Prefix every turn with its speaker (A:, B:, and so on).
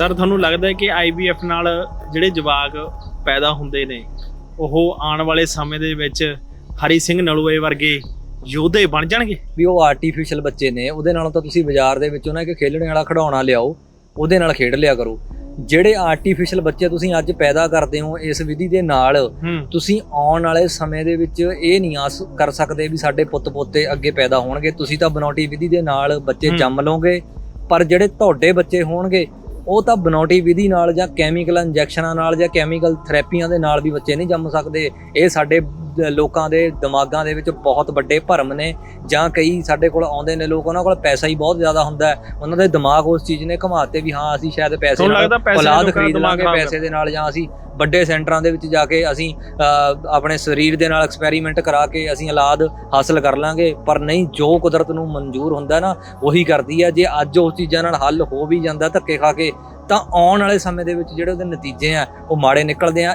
A: Sir ਤੁਹਾਨੂੰ ਲੱਗਦਾ ਹੈ ਕਿ ਆਈਵੀਐਫ ਨਾਲ ਜਿਹੜੇ ਜਵਾਕ ਪੈਦਾ ਹੁੰਦੇ ਨੇ ਉਹ ਆਉਣ ਵਾਲੇ ਸਮੇਂ ਦੇ ਵਿੱਚ ਹਰੀ ਸਿੰਘ ਨਲੂਏ ਵਰਗੇ ਯੋਧੇ ਬਣ ਜਾਣਗੇ?
B: ਵੀ ਉਹ ਆਰਟੀਫੀਸ਼ੀਅਲ ਬੱਚੇ ਨੇ ਉਹਦੇ ਨਾਲੋਂ ਤਾਂ ਤੁਸੀਂ ਬਾਜ਼ਾਰ ਦੇ ਵਿੱਚੋਂ ਨਾ ਇੱਕ ਖੇਲਣੇ ਵਾਲਾ ਖਿਡੌਣਾ ਲਿਆਓ ਉਹਦੇ ਨਾਲ ਖੇਡ ਲਿਆ ਕਰੋ। ਜਿਹੜੇ ਆਰਟੀਫੀਸ਼ੀਅਲ ਬੱਚੇ ਤੁਸੀਂ ਅੱਜ ਪੈਦਾ ਕਰਦੇ ਹੋ ਇਸ ਵਿਧੀ ਦੇ ਨਾਲ ਤੁਸੀਂ ਆਉਣ ਵਾਲੇ ਸਮੇਂ ਦੇ ਵਿੱਚ ਇਹ ਨਹੀਂ ਆਸ ਕਰ ਸਕਦੇ ਵੀ ਸਾਡੇ ਪੁੱਤ ਪੋਤੇ ਅੱਗੇ ਪੈਦਾ ਹੋਣਗੇ। ਤੁਸੀਂ ਤਾਂ ਬਨੌਟੀ ਵਿਧੀ ਦੇ ਨਾਲ ਬੱਚੇ। ਜੰਮ ਲਓਗੇ ਪਰ ਜਿਹੜੇ ਤੁਹਾਡੇ ਬੱਚੇ ਹੋਣਗੇ ਉਹ ਤਾਂ ਬਨੌਟੀ ਵਿਧੀ ਨਾਲ ਜਾਂ ਕੈਮੀਕਲ ਇੰਜੈਕਸ਼ਨਾਂ ਨਾਲ ਜਾਂ ਕੈਮੀਕਲ ਥੈਰੇਪੀਆਂ ਦੇ ਨਾਲ ਵੀ ਬੱਚੇ ਨਹੀਂ ਜੰਮ ਸਕਦੇ। ਇਹ ਸਾਡੇ ਲੋਕਾਂ ਦੇ ਦਿਮਾਗਾਂ ਦੇ ਵਿੱਚ ਬਹੁਤ ਵੱਡੇ ਭਰਮ ਨੇ ਜਾਂ ਕਈ ਸਾਡੇ ਕੋਲ ਆਉਂਦੇ ਨੇ ਲੋਕ ਉਹਨਾਂ ਕੋਲ ਪੈਸਾ ਹੀ ਬਹੁਤ ਜ਼ਿਆਦਾ ਹੁੰਦਾ ਉਹਨਾਂ ਦੇ ਦਿਮਾਗ ਉਸ ਚੀਜ਼ ਨੇ ਘੁਮਾਤੇ ਵੀ ਹਾਂ ਅਸੀਂ ਸ਼ਾਇਦ ਪੈਸੇ ਨਾਲ ਔਲਾਦ ਖਰੀਦ ਲਾਂਗੇ ਪੈਸੇ ਦੇ ਨਾਲ ਜਾਂ ਅਸੀਂ ਵੱਡੇ ਸੈਂਟਰਾਂ ਦੇ ਵਿੱਚ ਜਾ ਕੇ ਅਸੀਂ ਆਪਣੇ ਸਰੀਰ ਦੇ ਨਾਲ ਐਕਸਪੈਰੀਮੈਂਟ ਕਰਾ ਕੇ ਅਸੀਂ ਔਲਾਦ ਹਾਸਲ ਕਰ ਲਾਂਗੇ। ਪਰ ਨਹੀਂ ਜੋ ਕੁਦਰਤ ਨੂੰ ਮਨਜ਼ੂਰ ਹੁੰਦਾ ਨਾ ਉਹੀ ਕਰਦੀ ਹੈ। ਜੇ ਅੱਜ ਉਹ ਚੀਜ਼ਾਂ ਨਾਲ ਹੱਲ ਹੋ ਵੀ ਜਾਂਦਾ ਧੱਕੇ ਖਾ ਕੇ ਤਾਂ ਆਉਣ ਵਾਲੇ ਸਮੇਂ ਦੇ ਵਿੱਚ ਜਿਹੜੇ ਉਹਦੇ ਨਤੀਜੇ ਆ ਉਹ ਮਾੜੇ ਨਿਕਲਦੇ ਆ।